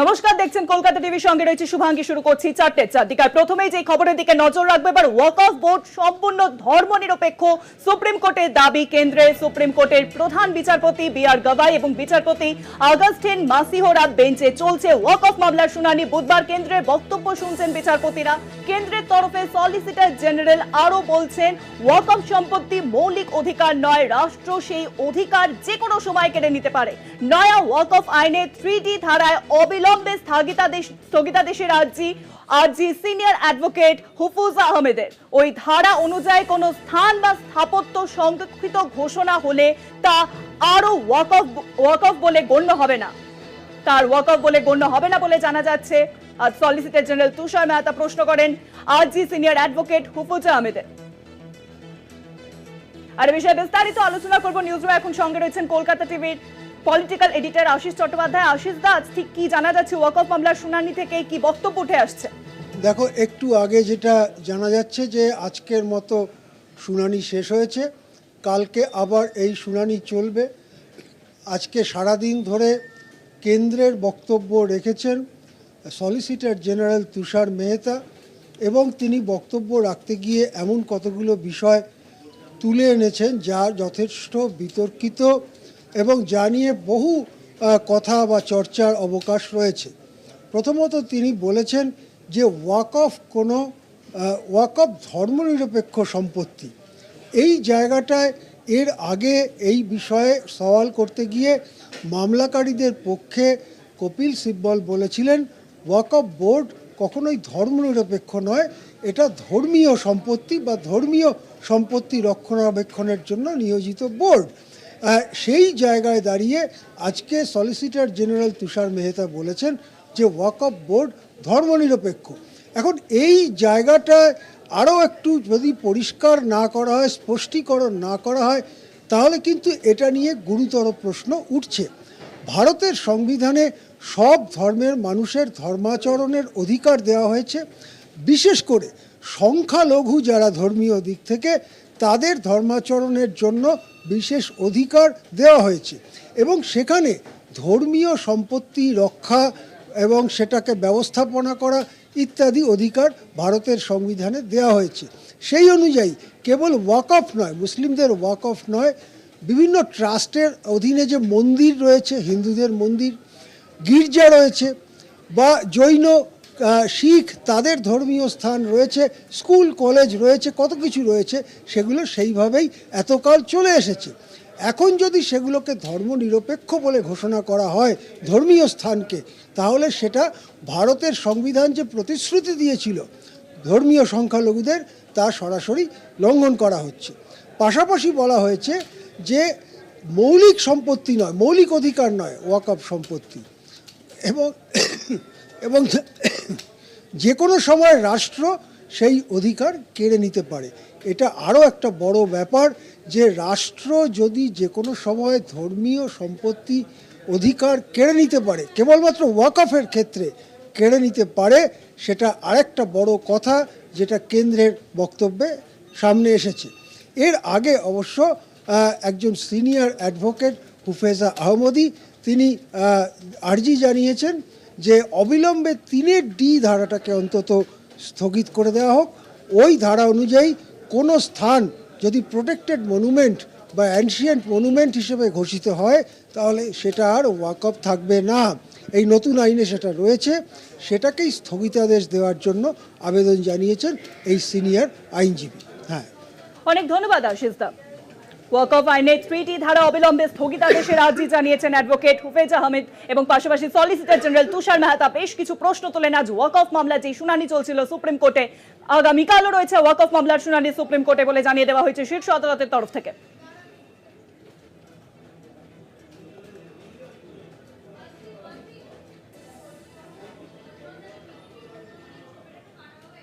নমস্কার, দেখছেন কলকাতা টিভির সঙ্গে রয়েছে শুভাঙ্গী, শুরু করছি চারটে চারদিকার প্রথমেই যে খবরের দিকে নজর রাখবে, এবার ওয়াক অফ বোর্ড সম্পূর্ণ ধর্মনিরপেক্ষ সুপ্রিম কোর্টের দাবি কেন্দ্রে। সুপ্রিম কোর্টের প্রধান বিচারপতি বি আর গবাই এবং বিচারপতি আগস্টিন মাসিহোরা বেঞ্চে চলছে ওয়াক অফ মামলার শুনানি। বুধবার কেন্দ্রের বক্তব্য শুনছেন বিচারপতিরা। কেন্দ্রের তরফে সলিসিটর জেনারেল আরও বলছেন ওয়াক অফ সম্পত্তি মৌলিক অধিকার নয়, রাষ্ট্র সেই অধিকার যে কোনো সময় কেড়ে নিতে পারে। নয়া ওয়াক অফ আইনে থ্রি ধারায় অবিলম্বে স্থগিতাদেশ স্থগিতাদেশের আর্জি আর্জি সিনিয়র অ্যাডভোকেট হুফুজ আহমেদের। ওই ধারা অনুযায়ী কোনো স্থান বা স্থাপত্য সংরক্ষিত ঘোষণা হলে তা আরও ওয়াক অফ বলে গণ্য হবে না। তার ওয়াক অফ বলে গণ্য হবে না বলে জানা যাচ্ছে। আজ সলিসিটর জেনারেল তুষার মেহতা প্রশ্ন করেন আরজি সিনিয়র অ্যাডভোকেট হুফুজা আহমেদের। আর বিষয়ে বিস্তারিত আলোচনা করব নিউজ এখন সঙ্গে রয়েছেন কলকাতা টিভির পলিটিক্যাল এডিটর আশিস চট্টোপাধ্যায় আশিস দা, আজ ঠিক কি জানা যাচ্ছে? ওয়াকফ মামলার শুনানি থেকে কি বক্তব্য উঠে আসছে? দেখো, একটু আগে যেটা জানা যাচ্ছে যে আজকের মতো শুনানি শেষ হয়েছে। কালকে আবার এই শুনানি চলবে। আজকে সারাদিন ধরে কেন্দ্রের বক্তব্য রেখেছেন সলিসিটর জেনারেল তুষার মেহতা এবং তিনি বক্তব্য রাখতে গিয়ে এমন কতগুলো বিষয় তুলে এনেছেন যা যথেষ্ট বিতর্কিত। এবং যা নিয়ে বহু কথা বা চর্চার অবকাশ রয়েছে। প্রথমত তিনি বলেছেন যে ওয়াক অফ কোনো ওয়াক অফ ধর্মনিরপেক্ষ সম্পত্তি। এই জায়গাটায় এর আগে এই বিষয়ে সওয়াল করতে গিয়ে মামলাকারীদের পক্ষে কপিল সিব্বল বলেছিলেন, ওয়াক অফ বোর্ড কখনোই ধর্মনিরপেক্ষ নয়, এটা ধর্মীয় সম্পত্তি বা ধর্মীয় সম্পত্তি রক্ষণাবেক্ষণের জন্য নিয়োজিত বোর্ড। সেই জায়গায় দাঁড়িয়ে আজকে সলিসিটর জেনারেল তুষার মেহতা বলেছেন যে ওয়াক অফ বোর্ড ধর্মনিরপেক্ষ। এখন এই জায়গাটায় আরও একটু যদি পরিষ্কার না করা হয়, স্পষ্টীকরণ না করা হয়, তাহলে কিন্তু এটা নিয়ে গুরুতর প্রশ্ন উঠছে। ভারতের সংবিধানে সব ধর্মের মানুষের ধর্মাচরণের অধিকার দেওয়া হয়েছে। বিশেষ করে সংখ্যালঘু যারা ধর্মীয় দিক থেকে, তাদের ধর্মাচরণের জন্য বিশেষ অধিকার দেওয়া হয়েছে। এবং সেখানে ধর্মীয় সম্পত্তি রক্ষা এবং সেটাকে ব্যবস্থাপনা করা ইত্যাদি অধিকার ভারতের সংবিধানে দেওয়া হয়েছে। সেই অনুযায়ী কেবল ওয়াক অফ নয়, মুসলিমদের ওয়াক অফ নয়, বিভিন্ন ট্রাস্টের অধীনে যে মন্দির রয়েছে, হিন্দুদের মন্দির, গির্জা রয়েছে বা জৈন শিখ তাদের ধর্মীয় স্থান রয়েছে, স্কুল, কলেজ রয়েছে, কত কিছু রয়েছে, সেগুলো সেইভাবেই এতকাল চলে এসেছে। এখন যদি সেগুলোকে ধর্মনিরপেক্ষ বলে ঘোষণা করা হয় ধর্মীয় স্থানকে, তাহলে সেটা ভারতের সংবিধান যে প্রতিশ্রুতি দিয়েছিল ধর্মীয় সংখ্যালঘুদের, তা সরাসরি লঙ্ঘন করা হচ্ছে। পাশাপাশি বলা হয়েছে যে মৌলিক সম্পত্তি নয়, মৌলিক অধিকার নয় ওয়াকআপ সম্পত্তি। এবং এবং যে কোনো সময় রাষ্ট্র সেই অধিকার কেড়ে নিতে পারে। এটা আরও একটা বড় ব্যাপার যে রাষ্ট্র যদি যে কোনো সময় ধর্মীয় সম্পত্তি অধিকার কেড়ে নিতে পারে, কেবলমাত্র ওয়াকফের ক্ষেত্রে কেড়ে নিতে পারে, সেটা আরেকটা বড় কথা যেটা কেন্দ্রের বক্তব্যে সামনে এসেছে। এর আগে অবশ্য একজন সিনিয়র অ্যাডভোকেট হুফেজা আহমদি তিনি আর্জি জানিয়েছেন যে অবিলম্বে তিনের ডি ধারাটাকে অন্তত স্থগিত করে দেওয়া হোক। ওই ধারা অনুযায়ী কোনো স্থান যদি প্রোটেক্টেড মনুমেন্ট বা অ্যানশিয়েন্ট মনুমেন্ট হিসেবে ঘোষিত হয়, তাহলে সেটা আর ওয়াকআপ থাকবে না। এই নতুন আইনে সেটা রয়েছে। সেটাকেই স্থগিতাদেশ দেওয়ার জন্য আবেদন জানিয়েছেন এই সিনিয়র আইনজীবী। হ্যাঁ। অনেক ধন্যবাদ আশিস দা। ওয়াকফ আইনে ত্রিটি ধারা অবিলম্বে স্থগিতাদেশের আর্জি জানিয়েছেন অ্যাডভোকেট হুফেজ আহমেদ এবং পাশাপাশি সলিসিটর জেনারেল তুষার মেহতা বেশ কিছু প্রশ্ন তোলেন আজ ওয়াকফ মামলা যে শুনানি চলছিল সুপ্রিম কোর্টে। আগামীকালও রয়েছে ওয়াকফ মামলার শুনানি সুপ্রিম কোর্টে বলে জানিয়ে দেওয়া হয়েছে শীর্ষ আদালতের তরফ থেকে।